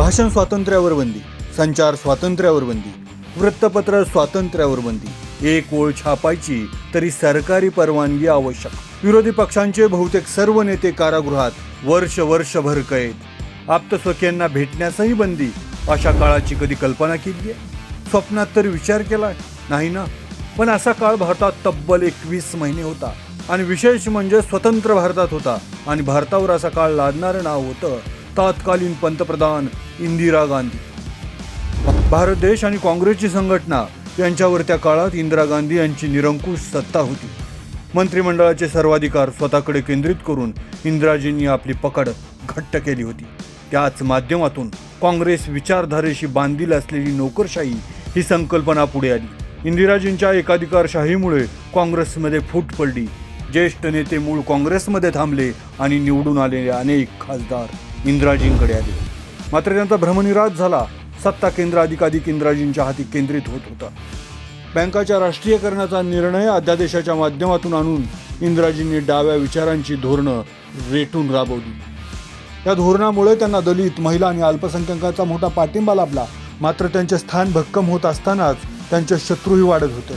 भाषण स्वातंत्र्यावर बंदी संचार स्वातंत्र्यावर बंदी वृत्तपत्र स्वातंत्र्यावर बंदी. एक ओळ छापायची तरी सरकारी परवानगी आवश्यक. विरोधी पक्षांचे बहुतेक सर्व नेते कारागृहात वर्ष वर्षभर कैद. आप्तस्वकीयांना भेटण्यासही बंदी. अशा काळाची कधी कल्पना केली आहे? स्वप्नात तर विचार केला नाही ना? पण असा काळ भारतात तब्बल एकवीस महिने होता. आणि विशेष म्हणजे स्वतंत्र भारतात होता. आणि भारतावर असा काळ लादणारं नाव होतं तत्कालीन पंतप्रधान इंदिरा गांधी. भारत देश आणि काँग्रेसची संघटना यांच्यावर त्या काळात इंदिरा गांधी यांची निरंकुश सत्ता होती. मंत्रिमंडळाचे सर्वाधिकार स्वतःकडे केंद्रित करून इंदिराजींनी आपली पकड घट्ट केली होती. त्याच माध्यमातून काँग्रेस विचारधारेशी बांधील असलेली नोकरशाही ही संकल्पना पुढे आली. इंदिराजींच्या एकाधिकारशाहीमुळे काँग्रेसमध्ये फूट पडली. ज्येष्ठ नेते मूळ काँग्रेसमध्ये थांबले आणि निवडून आलेले अनेक खासदार इंद्राजींकडे आले. मात्र त्यांचा भ्रमनिराश झाला. सत्ता केंद्र अधिकाधिक इंद्राजींच्या हाती केंद्रित होत होता. बँकाच्या राष्ट्रीयकरणाचा निर्णय अध्यादेशाच्या माध्यमातून आणून इंद्राजींनी डाव्या विचारांची धोरणं रेटून राबवली. या धोरणामुळे त्यांना दलित महिला आणि अल्पसंख्याकांचा मोठा पाठिंबा लाभला. मात्र त्यांचे स्थान भक्कम होत असतानाच त्यांचे शत्रूही वाढत होते.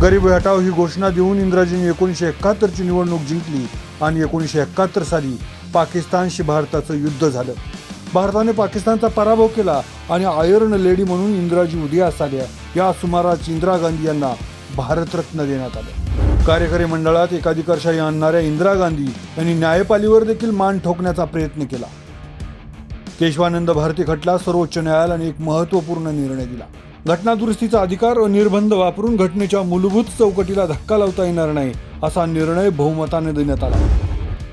गरीब हटाव ही घोषणा देऊन इंद्राजींनी एकोणीसशे एकाहत्तरची निवडणूक जिंकली आणि एकोणीसशे एकाहत्तर साली पाकिस्तानशी भारताचं युद्ध झालं. भारताने पाकिस्तानचा पराभव केला आणि आयर्न लेडी म्हणून इंदिराजी उदयास आल्या या सुमारास इंदिरा गांधी यांना भारतरत्न देण्यात आलं. कार्यकारी मंडळात एकाधिकारशाही आणणाऱ्या इंदिरा गांधी यांनी न्यायपालीवर देखील मान ठोकण्याचा प्रयत्न केला. केशवानंद भारती खटला सर्वोच्च न्यायालयाने एक महत्त्वपूर्ण निर्णय दिला. घटनादुरुस्तीचा अधिकार व निर्बंध वापरून घटनेच्या मूलभूत चौकटीला धक्का लावता येणार नाही असा निर्णय बहुमताने देण्यात आला.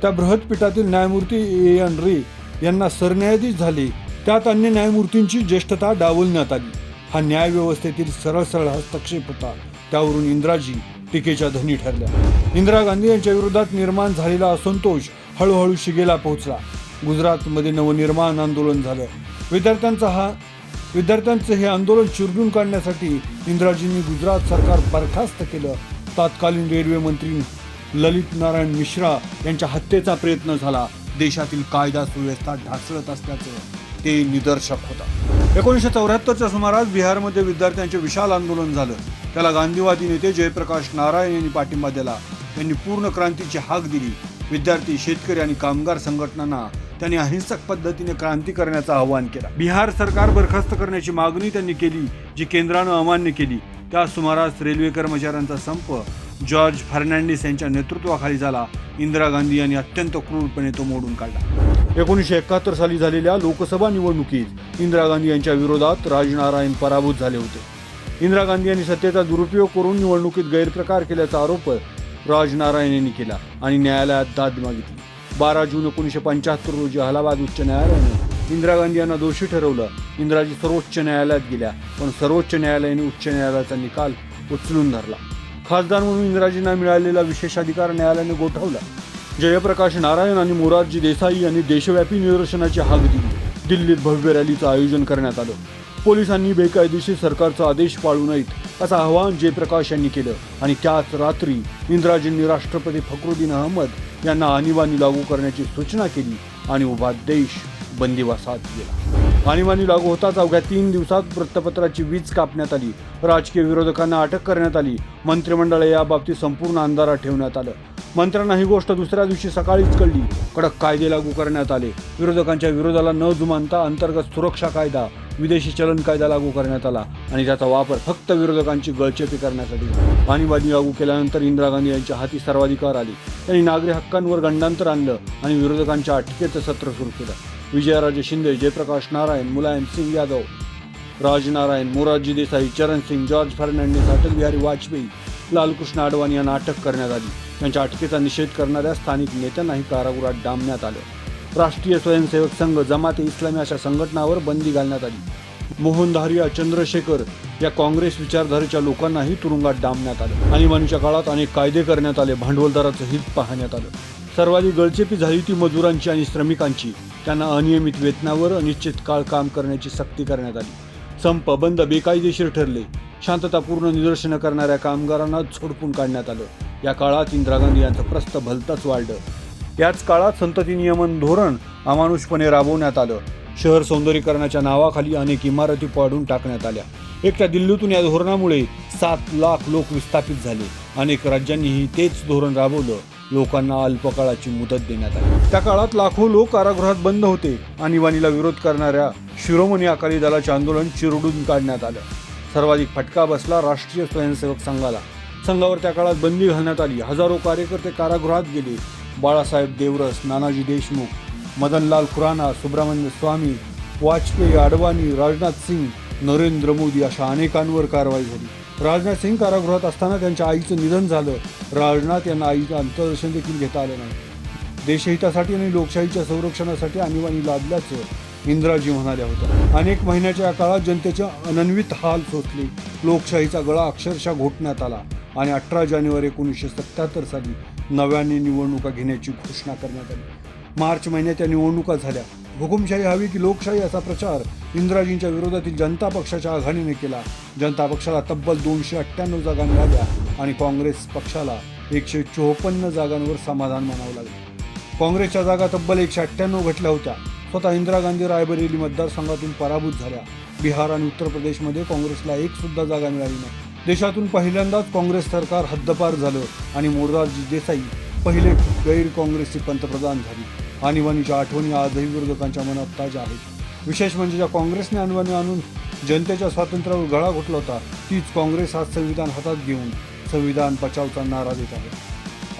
त्या बृहत्पीठातील न्यायमूर्ती ए एन रे यांना सरन्यायाधीश झाले. त्यात अन्य न्यायमूर्तींची ज्येष्ठता डावलण्यात आली. हा न्यायव्यवस्थेतील सरळ सरळ हस्तक्षेप होता. त्यावरून इंदिराजी टीकेच्या धनी ठरल्या. इंदिरा गांधी यांच्या विरोधात निर्माण झालेला असंतोष हळूहळू शिगेला पोहोचला. गुजरातमध्ये नवनिर्माण आंदोलन झालं. विद्यार्थ्यांचा हा विद्यार्थ्यांचं हे आंदोलन चिरडून काढण्यासाठी इंदिराजींनी गुजरात सरकार बरखास्त केलं. तत्कालीन रेल्वे मंत्री ललित नारायण मिश्रा यांच्या हत्येचा प्रयत्न झाला. देशातील कायदा सुव्यवस्था ढासळत असल्याचं ते निदर्शक होता. एकोणीसशे चौऱ्याहत्तरच्या सुमारास बिहारमध्ये विद्यार्थ्यांचे विशाल आंदोलन झालं. त्याला गांधीवादी नेते जयप्रकाश नारायण यांनी पाठिंबा दिला. त्यांनी पूर्ण क्रांतीची हाक दिली. विद्यार्थी शेतकरी आणि कामगार संघटनांना त्यांनी अहिंसक पद्धतीने क्रांती करण्याचं आवाहन केलं. बिहार सरकार बरखास्त करण्याची मागणी त्यांनी केली जी केंद्रानं अमान्य केली. त्या सुमारास रेल्वे कर्मचाऱ्यांचा संप जॉर्ज फर्नांडिस यांच्या नेतृत्वाखाली झाला. इंदिरा गांधी यांनी अत्यंत क्रूरपणे तो मोडून काढला. एकोणीसशे एकाहत्तर साली झालेल्या लोकसभा निवडणुकीत इंदिरा गांधी यांच्या विरोधात राजनारायण पराभूत झाले होते. इंदिरा गांधी यांनी सत्तेचा दुरुपयोग करून निवडणुकीत गैरप्रकार केल्याचा आरोप राजनारायण यांनी केला आणि न्यायालयात दाद मागितली. बारा जून एकोणीसशे पंच्याहत्तर रोजी अलाहाबाद उच्च न्यायालयाने इंदिरा गांधी यांना दोषी ठरवलं. इंदिराजी सर्वोच्च न्यायालयात गेल्या पण सर्वोच्च न्यायालयाने उच्च न्यायालयाचा निकाल उचलून धरला. खासदार म्हणून इंदिराजींना मिळालेला विशेषाधिकार न्यायालयाने गोठवला. जयप्रकाश नारायण आणि मोरारजी देसाई यांनी देशव्यापी निदर्शनाची हाक दिली. दिल्लीत भव्य रॅलीचं आयोजन करण्यात आलं. पोलिसांनी बेकायदेशीर सरकारचा आदेश पाळू नयेत असं आवाहन जयप्रकाश यांनी केलं. आणि त्याच रात्री इंदिराजींनी राष्ट्रपती फखरुद्दीन अहमद यांना आणीबाणी लागू करण्याची सूचना केली आणि उभा देश बंदिवासात गेला. आणीबाणी लागू होताच अवघ्या तीन दिवसात वृत्तपत्राची वीज कापण्यात आली. राजकीय विरोधकांना अटक करण्यात आली. मंत्रिमंडळ याबाबतीत संपूर्ण अंधारात ठेवण्यात आलं. मंत्र्यांना ही गोष्ट दुसऱ्या दिवशी सकाळीच कळली. कडक कायदे लागू करण्यात आले. विरोधकांच्या विरोधाला न जुमानता अंतर्गत सुरक्षा कायदा विदेशी चलन कायदा लागू करण्यात आला आणि त्याचा वापर फक्त विरोधकांची गळचेपी करण्यासाठी. झाला. आणीबाणी लागू केल्यानंतर इंदिरा गांधी यांच्या हाती सर्वाधिकार आले. त्यांनी नागरी हक्कांवर गंडांतर आणलं आणि विरोधकांच्या अटकेचं सत्र सुरू केलं. विजयराजे शिंदे जयप्रकाश नारायण मुलायम सिंग यादव राजनारायण मोरारजी देसाई चरण सिंग जॉर्ज फर्नांडिस अटल बिहारी वाजपेयी लालकृष्ण आडवाणी यांना अटक करण्यात आली. त्यांच्या अटकेचा निषेध करणाऱ्या स्थानिक नेत्यांनाही कारागृहात डांबण्यात आलं. राष्ट्रीय स्वयंसेवक संघ जमाते इस्लामी अशा संघटनावर बंदी घालण्यात आली. मोहनधारिया चंद्रशेखर या काँग्रेस विचारधारेच्या लोकांनाही तुरुंगात डांबण्यात आलं. आणीबाणीच्या काळात अनेक कायदे करण्यात आले भांडवलदाराचं हित पाहण्यात आलं. सर्वाधिक गळचेपी झाली ती मजुरांची आणि श्रमिकांची. त्यांना अनियमित वेतनावर अनिश्चित काळ काम करण्याची सक्ती करण्यात आली. संप बंद बेकायदेशीर ठरले. शांततापूर्ण निदर्शनं करणाऱ्या कामगारांना झोडपून काढण्यात आलं. या काळात इंदिरा गांधी यांचं प्रस्त भलतंच वाढलं. याच काळात संतती नियमन धोरण अमानुषपणे राबवण्यात आलं. शहर सौंदर्यीकरणाच्या नावाखाली अनेक इमारती पाडून टाकण्यात आल्या. एकट्या दिल्लीतून या धोरणामुळे सात लाख लोक विस्थापित झाले. अनेक राज्यांनीही तेच धोरण राबवलं. लोकांना अल्पकाळाची मुदत देण्यात आली. त्या काळात लाखो लोक कारागृहात बंद होते. आणीबाणीला विरोध करणाऱ्या शिरोमणी अकाली दलाचे आंदोलन चिरडून काढण्यात आलं. सर्वाधिक फटका बसला राष्ट्रीय स्वयंसेवक संघाला. संघावर त्या काळात बंदी घालण्यात आली. हजारो कार्यकर्ते कारागृहात गेले. बाळासाहेब देवरस नानाजी देशमुख मदनलाल खुराना सुब्रमण्य स्वामी वाजपेयी अडवाणी राजनाथ सिंग नरेंद्र मोदी अशा अनेकांवर कारवाई झाली. राजनाथ सिंग कारागृहात असताना त्यांच्या आईचं निधन झालं. राजनाथ यांना आईचं अंतर्दर्शन देखील घेता आलं नाही. देशहितासाठी आणि लोकशाहीच्या संरक्षणासाठी आणीबाणी लादल्याचं इंदिराजी म्हणाल्या होत्या. अनेक महिन्याच्या या काळात जनतेचे अनन्वित हाल सोसले. लोकशाहीचा गळा अक्षरशः घोटण्यात आला आणि अठरा जानेवारी एकोणीसशे सत्याहत्तर साली नव्याने निवडणुका घेण्याची घोषणा करण्यात आली. मार्च महिन्याच्या निवडणुका झाल्या. हुकुमशाही हवी की लोकशाही असा प्रचार इंदिराजींच्या विरोधातील जनता पक्षाच्या आघाडीने केला. जनता पक्षाला तब्बल दोनशे अठ्ठ्याण्णव जागा मिळाल्या आणि काँग्रेस पक्षाला एकशे चोपन्न जागांवर समाधान मानावं लागलं. काँग्रेसच्या जागा तब्बल एकशे अठ्ठ्याण्णव घटल्या होत्या. स्वतः इंदिरा गांधी रायबरेली मतदारसंघातून पराभूत झाल्या. बिहार आणि उत्तर प्रदेशमध्ये काँग्रेसला एक सुद्धा जागा मिळाली नाही. देशातून पहिल्यांदाच काँग्रेस सरकार हद्दपार झालं आणि मोरारजी देसाई पहिले गैर काँग्रेसचे पंतप्रधान झाले. आणीबाणीच्या आठवणी आजही विरोधकांच्या मनात ताज्या आहेत. विशेष म्हणजे ज्या काँग्रेसने आणीबाणी आणून जनतेच्या स्वातंत्र्यावर गळा घोटला होता तीच काँग्रेस आज संविधान हातात घेऊन संविधान बचावचा नारा देत आहे.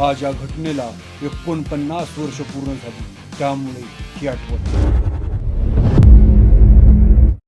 आज या घटनेला एकोणपन्नास वर्ष पूर्ण झाली. त्यामुळे ही आठवण.